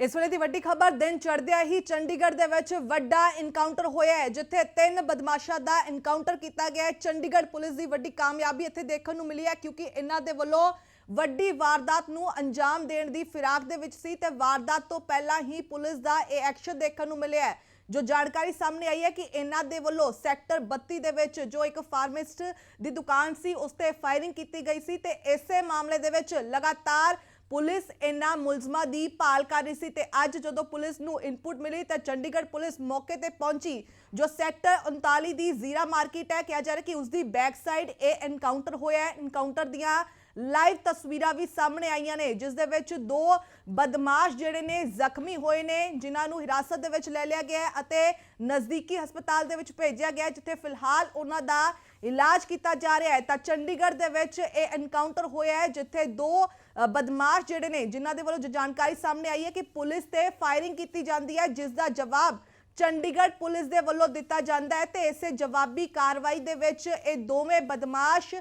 ਇਸ ਵੇਲੇ ਦੀ ਵੱਡੀ ਖਬਰ, ਦਿਨ ਚੜ੍ਹਦਿਆਂ ਹੀ ਚੰਡੀਗੜ੍ਹ ਦੇ ਵਿੱਚ ਵੱਡਾ ਇਨਕਾਊਂਟਰ ਹੋਇਆ ਹੈ, ਜਿੱਥੇ ਤਿੰਨ ਬਦਮਾਸ਼ਾਂ ਦਾ ਇਨਕਾਊਂਟਰ ਕੀਤਾ ਗਿਆ ਹੈ। ਚੰਡੀਗੜ੍ਹ ਪੁਲਿਸ ਦੀ ਵੱਡੀ ਕਾਮਯਾਬੀ ਇੱਥੇ ਦੇਖਣ ਨੂੰ ਮਿਲੀ ਹੈ, ਕਿਉਂਕਿ ਇਹਨਾਂ ਦੇ ਵੱਲੋਂ ਵੱਡੀ ਵਾਰਦਾਤ ਨੂੰ ਅੰਜਾਮ ਦੇਣ ਦੀ ਫਿਰਾਕ ਦੇ ਵਿੱਚ ਸੀ ਤੇ ਵਾਰਦਾਤ ਤੋਂ ਪਹਿਲਾਂ ਹੀ ਪੁਲਿਸ ਦਾ ਇਹ ਐਕਸ਼ਨ ਦੇਖਣ ਨੂੰ ਮਿਲਿਆ ਹੈ। ਜੋ ਜਾਣਕਾਰੀ ਸਾਹਮਣੇ ਆਈ ਹੈ ਕਿ ਇਹਨਾਂ ਦੇ ਵੱਲੋਂ ਸੈਕਟਰ 32 ਦੇ ਵਿੱਚ ਜੋ ਇੱਕ ਫਾਰਮਿਸਟ ਦੀ ਦੁਕਾਨ ਸੀ, ਉਸ ਤੇ ਫਾਇਰਿੰਗ ਕੀਤੀ ਗਈ ਸੀ ਤੇ ਇਸੇ ਮਾਮਲੇ ਦੇ ਵਿੱਚ ਲਗਾਤਾਰ ਪੁਲਿਸ ਇਹਨਾਂ ਮੁਲਜ਼ਮਾਂ ਦੀ ਭਾਲ ਕਰ ਰਹੀ ਸੀ ਤੇ ਅੱਜ ਜਦੋਂ ਪੁਲਿਸ ਨੂੰ ਇਨਪੁਟ ਮਿਲੀ ਤਾਂ ਚੰਡੀਗੜ੍ਹ ਪੁਲਿਸ ਮੌਕੇ ਤੇ ਪਹੁੰਚੀ, ਜੋ ਸੈਕਟਰ 39 ਦੀ ਜ਼ੀਰਾ ਮਾਰਕੀਟ ਹੈ। ਕਿਹਾ ਜਾ ਰਿਹਾ ਕਿ ਉਸ ਦੀ ਬੈਕ ਸਾਈਡ ਇਹ ਐਨਕਾਊਂਟਰ ਹੋਇਆ ਹੈ। ਐਨਕਾਊਂਟਰ ਦੀਆਂ ਲਾਈਵ ਤਸਵੀਰਾਂ ਵੀ ਸਾਹਮਣੇ ਆਈਆਂ ਨੇ, ਜਿਸ ਦੇ ਵਿੱਚ ਦੋ ਬਦਮਾਸ਼ ਜਿਹੜੇ ਨੇ ਜ਼ਖਮੀ ਹੋਏ ਨੇ, ਜਿਨ੍ਹਾਂ ਨੂੰ ਹਿਰਾਸਤ ਦੇ ਵਿੱਚ ਲੈ ਲਿਆ ਗਿਆ ਹੈ ਅਤੇ ਨਜ਼ਦੀਕੀ ਹਸਪਤਾਲ ਦੇ ਵਿੱਚ ਭੇਜਿਆ ਗਿਆ ਜਿੱਥੇ ਫਿਲਹਾਲ ਉਹਨਾਂ ਦਾ ਇਲਾਜ ਕੀਤਾ ਜਾ ਰਿਹਾ ਹੈ। ਤਾਂ ਚੰਡੀਗੜ੍ਹ ਦੇ ਵਿੱਚ ਇਹ ਐਨਕਾਊਂਟਰ ਹੋਇਆ ਹੈ, ਜਿੱਥੇ ਦੋ ਬਦਮਾਸ਼ ਜਿਹੜੇ ਨੇ, ਜਿਨ੍ਹਾਂ ਦੇ ਵੱਲੋਂ ਜੋ ਜਾਣਕਾਰੀ ਸਾਹਮਣੇ ਆਈ ਹੈ ਕਿ ਪੁਲਿਸ ਤੇ ਫਾਇਰਿੰਗ ਕੀਤੀ ਜਾਂਦੀ ਹੈ, ਜਿਸ ਦਾ ਜਵਾਬ ਚੰਡੀਗੜ੍ਹ ਪੁਲਿਸ ਦੇ ਵੱਲੋਂ ਦਿੱਤਾ ਜਾਂਦਾ ਹੈ ਤੇ ਇਸੇ ਜਵਾਬੀ ਕਾਰਵਾਈ ਦੇ ਵਿੱਚ ਇਹ ਦੋਵੇਂ ਬਦਮਾਸ਼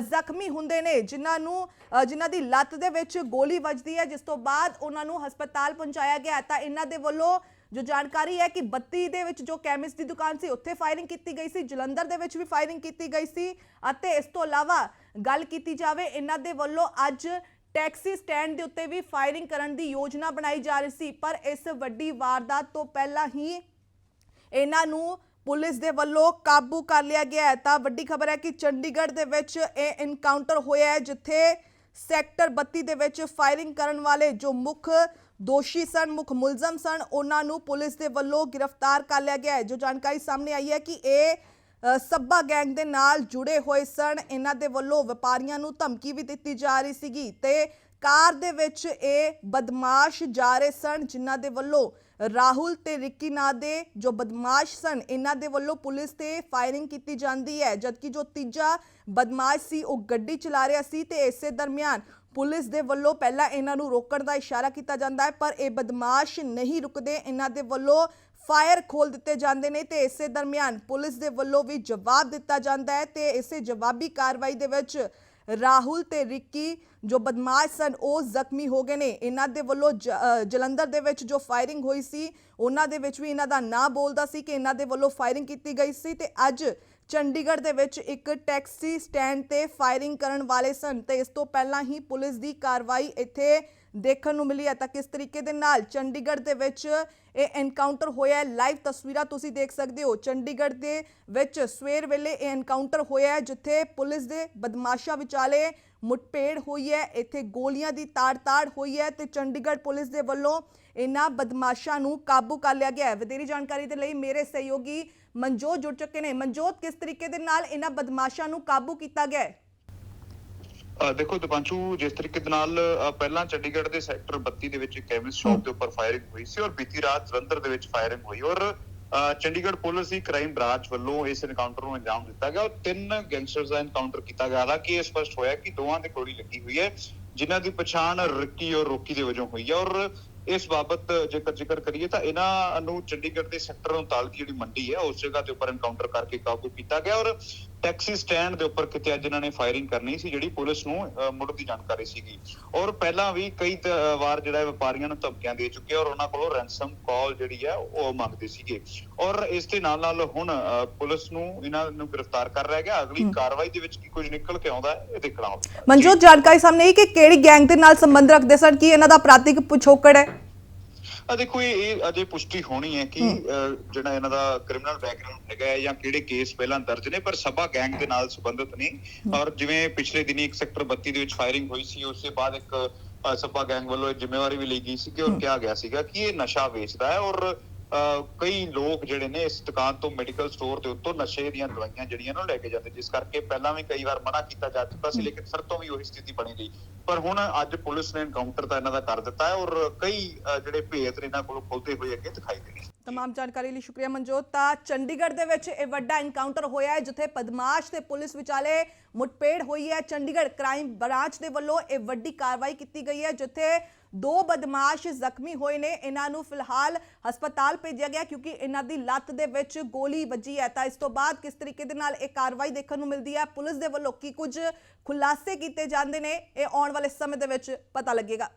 ਜ਼ਖਮੀ ਹੁੰਦੇ ਨੇ, ਜਿਨ੍ਹਾਂ ਨੂੰ ਜਿਨ੍ਹਾਂ ਦੀ ਲੱਤ ਦੇ ਵਿੱਚ ਗੋਲੀ ਵੱਜਦੀ ਹੈ, ਜਿਸ ਤੋਂ ਬਾਅਦ ਉਹਨਾਂ ਨੂੰ ਹਸਪਤਾਲ ਪਹੁੰਚਾਇਆ ਗਿਆ ਤਾਂ ਇਹਨਾਂ ਦੇ ਵੱਲੋਂ ਜੋ ਜਾਣਕਾਰੀ ਹੈ ਕਿ 32 ਦੇ ਵਿੱਚ ਜੋ ਕੈਮਿਸਟ ਦੀ ਦੁਕਾਨ ਸੀ, ਉੱਥੇ ਫਾਇਰਿੰਗ ਕੀਤੀ ਗਈ ਸੀ, ਜਲੰਧਰ ਦੇ ਵਿੱਚ ਵੀ ਫਾਇਰਿੰਗ ਕੀਤੀ ਗਈ ਸੀ ਅਤੇ ਇਸ ਤੋਂ ਇਲਾਵਾ ਗੱਲ ਕੀਤੀ ਜਾਵੇ, ਇਹਨਾਂ ਦੇ ਵੱਲੋਂ ਅੱਜ ਟੈਕਸੀ ਸਟੈਂਡ ਦੇ ਉੱਤੇ ਵੀ ਫਾਇਰਿੰਗ ਕਰਨ ਦੀ ਯੋਜਨਾ ਬਣਾਈ ਜਾ ਰਹੀ ਸੀ। ਪਰ ਇਸ ਵੱਡੀ ਵਾਰਦਾਤ ਤੋਂ ਪਹਿਲਾਂ ਹੀ ਇਹਨਾਂ ਨੂੰ ਪੁਲਿਸ ਦੇ ਵੱਲੋਂ ਕਾਬੂ ਕਰ ਲਿਆ ਗਿਆ ਹੈ। ਤਾਂ ਵੱਡੀ ਖਬਰ ਹੈ ਕਿ ਚੰਡੀਗੜ੍ਹ ਦੇ ਵਿੱਚ ਇਹ ਇਨਕਾਊਂਟਰ ਹੋਇਆ ਹੈ ਜਿੱਥੇ ਸੈਕਟਰ 32 ਦੇ ਵਿੱਚ ਫਾਇਰਿੰਗ ਕਰਨ ਵਾਲੇ ਜੋ ਮੁੱਖ ਦੋਸ਼ੀ ਸਨ ਮੁੱਖ ਮੁਲਜ਼ਮ ਸਨ ਉਹਨਾਂ ਨੂੰ ਪੁਲਿਸ ਦੇ ਵੱਲੋਂ ਗ੍ਰਿਫਤਾਰ ਕਰ ਲਿਆ ਗਿਆ ਹੈ। ਜੋ ਜਾਣਕਾਰੀ ਸਾਹਮਣੇ ਆਈ ਹੈ ਕਿ ਇਹ ਅ, ਸੱਬਾ ਗੈਂਗ ਦੇ ਨਾਲ ਜੁੜੇ ਹੋਏ ਸਨ। ਇਹਨਾਂ ਦੇ ਵੱਲੋਂ ਵਪਾਰੀਆਂ ਨੂੰ ਧਮਕੀ ਵੀ ਦਿੱਤੀ ਜਾ ਰਹੀ ਸੀਗੀ ਤੇ ਕਾਰ ਦੇ ਵਿੱਚ ਇਹ ਬਦਮਾਸ਼ ਜਾ ਰਹੇ ਸਨ, ਜਿਨ੍ਹਾਂ ਦੇ ਵੱਲੋਂ ਰਾਹੁਲ ਤੇ ਰਿੱਕੀ ਨਾਂ ਦੇ ਜੋ ਬਦਮਾਸ਼ ਸਨ, ਇਹਨਾਂ ਦੇ ਵੱਲੋਂ ਪੁਲਿਸ ਤੇ ਫਾਇਰਿੰਗ ਕੀਤੀ ਜਾਂਦੀ ਹੈ। ਜਦਕਿ ਜੋ ਤੀਜਾ ਬਦਮਾਸ਼ ਸੀ, ਉਹ ਗੱਡੀ ਚਲਾ ਰਿਹਾ ਸੀ ਤੇ ਇਸੇ ਦਰਮਿਆਨ ਪੁਲਿਸ ਦੇ ਵੱਲੋਂ ਪਹਿਲਾਂ ਇਹਨਾਂ ਨੂੰ ਰੋਕਣ ਦਾ ਇਸ਼ਾਰਾ ਕੀਤਾ ਜਾਂਦਾ ਹੈ, ਪਰ ਇਹ ਬਦਮਾਸ਼ ਨਹੀਂ ਰੁਕਦੇ। ਇਹਨਾਂ ਦੇ ਵੱਲੋਂ ਫਾਇਰ ਖੋਲ ਦਿੱਤੇ ਜਾਂਦੇ ਨੇ ਤੇ ਇਸੇ ਦਰਮਿਆਨ ਪੁਲਿਸ ਦੇ ਵੱਲੋਂ ਵੀ ਜਵਾਬ ਦਿੱਤਾ ਜਾਂਦਾ ਹੈ ਤੇ ਇਸੇ ਜਵਾਬੀ ਕਾਰਵਾਈ ਦੇ ਵਿੱਚ ਰਾਹੁਲ ਤੇ ਰਿੱਕੀ ਜੋ ਬਦਮਾਸ਼ ਸਨ, ਉਹ ਜ਼ਖਮੀ ਹੋ ਗਏ ਨੇ। ਇਹਨਾਂ ਦੇ ਵੱਲੋਂ ਜ- ਜਲੰਧਰ ਦੇ ਵਿੱਚ ਜੋ ਫਾਇਰਿੰਗ ਹੋਈ ਸੀ, ਉਹਨਾਂ ਦੇ ਵਿੱਚ ਵੀ ਇਹਨਾਂ ਦਾ ਨਾਂ ਬੋਲਦਾ ਸੀ ਕਿ ਇਹਨਾਂ ਦੇ ਵੱਲੋਂ ਫਾਇਰਿੰਗ ਕੀਤੀ ਗਈ ਸੀ ਤੇ ਅੱਜ ਚੰਡੀਗੜ੍ਹ ਦੇ ਵਿੱਚ ਇੱਕ ਟੈਕਸੀ ਸਟੈਂਡ ਤੇ ਫਾਇਰਿੰਗ ਕਰਨ ਵਾਲੇ ਸਨ। ਤੇ ਇਸ ਤੋਂ ਪਹਿਲਾਂ ਹੀ ਪੁਲਿਸ ਦੀ ਕਾਰਵਾਈ ਇੱਥੇ ਦੇਖਣ ਨੂੰ ਮਿਲੀ ਹੈ ਤਾਂ ਕਿਸ ਤਰੀਕੇ ਦੇ ਨਾਲ ਚੰਡੀਗੜ੍ਹ ਦੇ ਵਿੱਚ ਇਹ ਐਨਕਾਊਂਟਰ ਹੋਇਆ ਹੈ? ਲਾਈਵ ਤਸਵੀਰਾਂ ਤੁਸੀਂ ਦੇਖ ਸਕਦੇ ਹੋ। ਚੰਡੀਗੜ੍ਹ ਦੇ ਵਿੱਚ ਸਵੇਰ ਵੇਲੇ ਇਹ ਐਨਕਾਊਂਟਰ ਹੋਇਆ ਹੈ, ਜਿੱਥੇ ਪੁਲਿਸ ਦੇ ਬਦਮਾਸ਼ਾਂ ਵਿਚਾਲੇ ਮੁੱਠਭੇੜ ਹੋਈ ਹੈ। ਇੱਥੇ ਗੋਲੀਆਂ ਦੀ ਤਾੜ-ਤਾੜ ਹੋਈ ਹੈ ਤੇ ਚੰਡੀਗੜ੍ਹ ਪੁਲਿਸ ਦੇ ਵੱਲੋਂ ਇਹਨਾਂ ਬਦਮਾਸ਼ਾਂ ਨੂੰ ਕਾਬੂ ਕਰ ਲਿਆ ਗਿਆ ਹੈ। ਵਧੇਰੀ ਜਾਣਕਾਰੀ ਦੇ ਲਈ ਮੇਰੇ ਸਹਿਯੋਗੀ ਮਨਜੋਤ ਜੁੜ ਚੁੱਕੇ ਨੇ। ਮਨਜੋਤ, ਕਿਸ ਤਰੀਕੇ ਦੇ ਨਾਲ ਇਹਨਾਂ ਬਦਮਾਸ਼ਾਂ ਨੂੰ ਕਾਬੂ ਕੀਤਾ ਗਿਆ ਹੈ? ਦੇਖੋ ਦਿਪਾਂਸ਼ੂ ਜਿਸ ਤਰੀਕੇ ਦੇ ਨਾਲ ਪਹਿਲਾਂ ਚੰਡੀਗੜ੍ਹ ਦੇ ਸੈਕਟਰ 32 ਦੇ ਵਿੱਚ ਕੈਮਿਸਟ ਸ਼ਾਪ ਦੇ ਉੱਪਰ ਫਾਇਰਿੰਗ ਹੋਈ ਸੀ ਔਰ ਬੀਤੀ ਰਾਤ ਜਲੰਧਰ ਦੇ ਵਿੱਚ ਫਾਇਰਿੰਗ ਹੋਈ ਔਰ ਚੰਡੀਗੜ੍ਹ ਪੁਲਿਸ ਦੀ ਕ੍ਰਾਈਮ ਬ੍ਰਾਂਚ ਵੱਲੋਂ ਇਸ ਐਨਕਾਊਂਟਰ ਨੂੰ ਅੰਜਾਮ ਦਿੱਤਾ ਗਿਆ ਔਰ ਤਿੰਨ ਗੈਂਗਸਟਰਸ ਦਾ ਐਨਕਾਊਂਟਰ ਕੀਤਾ ਗਿਆ। ਹਾਲਾਂਕਿ ਇਹ ਸਪਸ਼ਟ ਹੋਇਆ ਕਿ ਦੋਵਾਂ ਦੇ ਗੋਲੀ ਲੱਗੀ ਹੋਈ ਹੈ ਜਿਨ੍ਹਾਂ ਦੀ ਪਛਾਣ ਰਿੱਕੀ ਔਰ ਰੋਕੀ ਦੇ ਵਜੋਂ ਹੋਈ ਹੈ ਔਰ ਇਸ ਬਾਬਤ ਜੇਕਰ ਜ਼ਿਕਰ ਕਰੀਏ ਤਾਂ ਇਹਨਾਂ ਨੂੰ ਚੰਡੀਗੜ੍ਹ ਦੇ ਸੈਕਟਰ 39 ਦੀ ਜਿਹੜੀ ਮੰਡੀ ਹੈ ਉਸ ਜਗ੍ਹਾ ਦੇ ਉੱਪਰ ਐਨਕਾਊਂਟਰ ਕਰਕੇ ਕਾਬੂ ਕੀਤਾ ਗਿਆ ਔਰ ਟੈਕਸੀ ਸਟੈਂਡ ਦੇ ਉੱਪਰ ਕਿਤੇ ਅੱਜ ਇਹਨਾਂ ਨੇ ਫਾਇਰਿੰਗ ਕਰਨੀ ਸੀ ਜਿਹੜੀ ਪੁਲਿਸ ਨੂੰ ਮੁੱਢ ਦੀ ਜਾਣਕਾਰੀ ਸੀਗੀ। ਔਰ ਪਹਿਲਾਂ ਵੀ ਕਈ ਵਾਰ ਜਿਹੜਾ ਹੈ ਵਪਾਰੀਆਂ ਨੂੰ ਧਮਕੀਆਂ ਦੇ ਚੁੱਕੇ ਔਰ ਉਹਨਾਂ ਕੋਲੋਂ ਰੈਂਸਮ ਕਾਲ ਜਿਹੜੀ ਹੈ ਉਹ ਮੰਗਦੇ ਸੀਗੇ। ਔਰ ਇਸ ਦੇ ਨਾਲ ਨਾਲ ਹੁਣ ਪੁਲਿਸ ਨੂੰ ਇਹਨਾਂ ਨੂੰ ਗ੍ਰਿਫਤਾਰ ਕਰ ਰਿਹਾ ਗਿਆ। ਅਗਲੀ ਕਾਰਵਾਈ ਦੇ ਵਿੱਚ ਕੀ ਕੁਝ ਨਿਕਲ ਕੇ ਆਉਂਦਾ ਹੈ ਇਹ ਦੇਖਣਾ ਹੋਵੇਗਾ ਮਨਜੋਤ ਜਾਣਕਾਰੀ ਸਾਹਮਣੇ ਆਈ ਕਿ ਕਿਹੜੀ ਗੈਂਗ ਦੇ ਨਾਲ ਸੰਬੰਧ ਰੱਖਦੇ ਸਨ? ਕੀ ਇਹਨਾਂ ਦਾ ਪ੍ਰਾਤਿਕ ਪਿਛੋਕੜ ਹੈ? ਆ ਦੇਖੋ ਇਹ ਅਜੇ ਪੁਸ਼ਟੀ ਹੋਣੀ ਹੈ ਕਿ ਜਿਹੜਾ ਇਹਨਾਂ ਦਾ ਕ੍ਰਿਮੀਨਲ ਬੈਕਗ੍ਰਾਉਂਡ ਹੈਗਾ ਜਾਂ ਕਿਹੜੇ ਕੇਸ ਪਹਿਲਾਂ ਦਰਜ ਨੇ ਪਰ ਸਭਾ ਗੈਂਗ ਦੇ ਨਾਲ ਸੰਬੰਧਿਤ ਨੇ। ਔਰ ਜਿਵੇਂ ਪਿਛਲੇ ਦਿਨੀ ਇੱਕ ਸੈਕਟਰ 32 ਦੇ ਵਿੱਚ ਫਾਇਰਿੰਗ ਹੋਈ ਸੀ ਉਸ ਤੋਂ ਬਾਅਦ ਇੱਕ ਸਭਾ ਗੈਂਗ ਵੱਲੋਂ ਇਹ ਜ਼ਿੰਮੇਵਾਰੀ ਵੀ ਲਈ ਗਈ ਸੀ ਕਿ ਔਰ ਕਿਹਾ ਗਿਆ ਸੀਗਾ ਕਿ ਇਹ ਨਸ਼ਾ ਵੇਚਦਾ ਹੈ ਔਰ ਕਈ ਲੋਕ ਜਿਹੜੇ ਨੇ ਇਸ ਦੁਕਾਨ ਤੋਂ ਮੈਡੀਕਲ ਸਟੋਰ ਦੇ ਉੱਤੋਂ ਨਸ਼ੇ ਦੀਆਂ ਦਵਾਈਆਂ ਜਿਹੜੀਆਂ ਨੂੰ ਲੈ ਕੇ ਜਾਂਦੇ ਜਿਸ ਕਰਕੇ ਪਹਿਲਾਂ ਵੀ ਕਈ ਵਾਰ ਮਨਾ ਕੀਤਾ ਜਾ ਚੁੱਕਾ ਸੀ ਲੇਕਿਨ ਫਿਰ ਤੋਂ ਵੀ ਉਹੀ ਸਥਿਤੀ ਬਣੀ ਰਹੀ। ਪਰ ਹੁਣ ਅੱਜ ਪੁਲਿਸ ਨੇ ਐਨਕਾਊਂਟਰ ਤਾਂ ਇਹਨਾਂ ਦਾ ਕਰ ਦਿੱਤਾ ਹੈ ਔਰ ਕਈ ਜਿਹੜੇ ਭੇਤ ਇਹਨਾਂ ਕੋਲੋਂ ਖੁੱਲਦੇ ਹੋਏ ਅੱਗੇ ਦਿਖਾਈ ਦੇ ਰਹੇ ਤਮਾਮ ਜਾਣਕਾਰੀ ਲਈ ਸ਼ੁਕਰੀਆ ਮਨਜੋਤ ਤਾਂ ਚੰਡੀਗੜ੍ਹ ਦੇ ਵਿੱਚ ਇਹ ਵੱਡਾ ਐਨਕਾਊਂਟਰ ਹੋਇਆ ਹੈ ਜਿੱਥੇ ਪਦਮਾਸ਼ ਤੇ ਪੁਲਿਸ ਵਿਚਾਲੇ ਮੁੱਠਭੇੜ ਹੋਈ ਹੈ ਚੰਡੀਗੜ੍ਹ ਕ੍ਰਾਈਮ ਬ੍ਰਾਂਚ ਦੇ ਵੱਲੋਂ ਇਹ ਵੱਡੀ ਕਾਰਵਾਈ ਕੀਤੀ ਗਈ ਹੈ ਜਿੱਥੇ ਦੋ ਬਦਮਾਸ਼ ਜ਼ਖਮੀ ਹੋਏ ਨੇ ਇਹਨਾਂ ਨੂੰ ਫਿਲਹਾਲ ਹਸਪਤਾਲ ਭੇਜਿਆ ਗਿਆ ਕਿਉਂਕਿ ਇਹਨਾਂ ਦੀ ਲੱਤ ਦੇ ਵਿੱਚ ਗੋਲੀ ਵੱਜੀ ਹੈ ਤਾਂ ਇਸ ਤੋਂ ਬਾਅਦ ਕਿਸ ਤਰੀਕੇ ਦੇ ਨਾਲ ਇਹ ਕਾਰਵਾਈ ਦੇਖਣ ਨੂੰ ਮਿਲਦੀ ਹੈ ਪੁਲਿਸ ਦੇ ਵੱਲੋਂ ਕੀ ਕੁਝ ਖੁਲਾਸੇ ਕੀਤੇ ਜਾਂਦੇ ਨੇ ਇਹ ਆਉਣ ਵਾਲੇ ਸਮੇਂ ਦੇ ਵਿੱਚ ਪਤਾ ਲੱਗੇਗਾ